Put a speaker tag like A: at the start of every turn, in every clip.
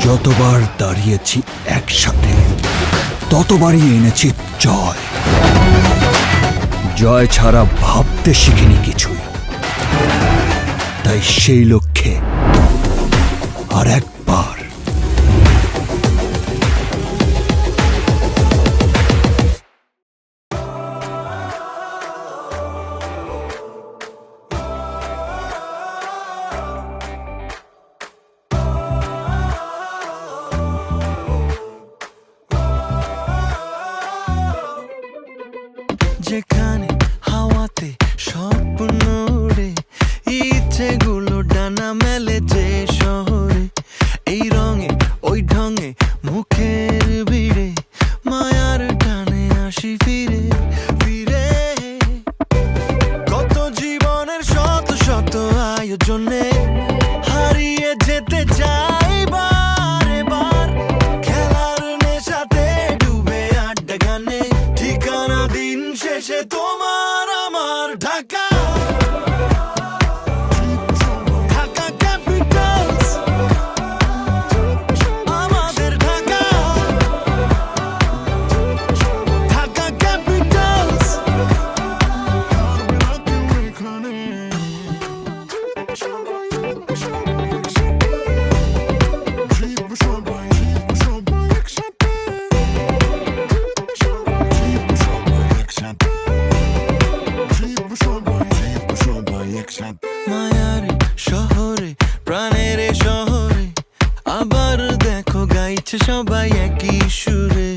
A: যতবার দাঁড়িয়েছি একসাথে, ততবারই এনেছি জয়। জয় ছাড়া ভাবতে শিখিনি কিছুই। তাই সেই লক্ষ্যে আর একবার
B: আয়োজনে হারিয়ে যেতে চাই বারে বার। খেলার নেশাতে ডুবে আড্ডা গানে। ঠিকানা দিন শেষে তোমার আমার ঢাকা। গাইছে সবাই একই সুরে,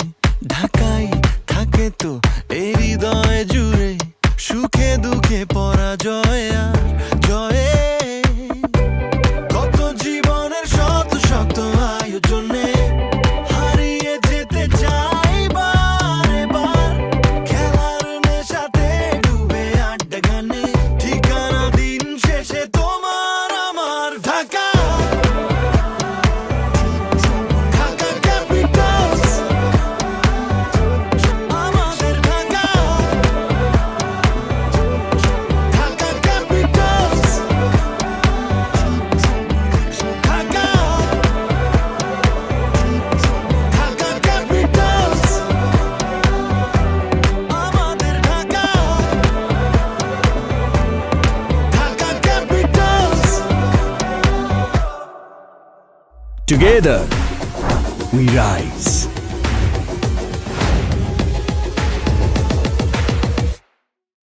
B: ঢাকায় থাকে তো এই হৃদয় জুড়ে। সুখে দুঃখে পরাজয় আর জয়ে। কত জীবনের শত শত আয়োজনে হারিয়ে যেতে চাই বারে। খেলার নেশাতে ডুবে আড্ডা গানে, ঠিকানা দিন শেষে তোমার আমার ঢাকা।
A: Together, we rise.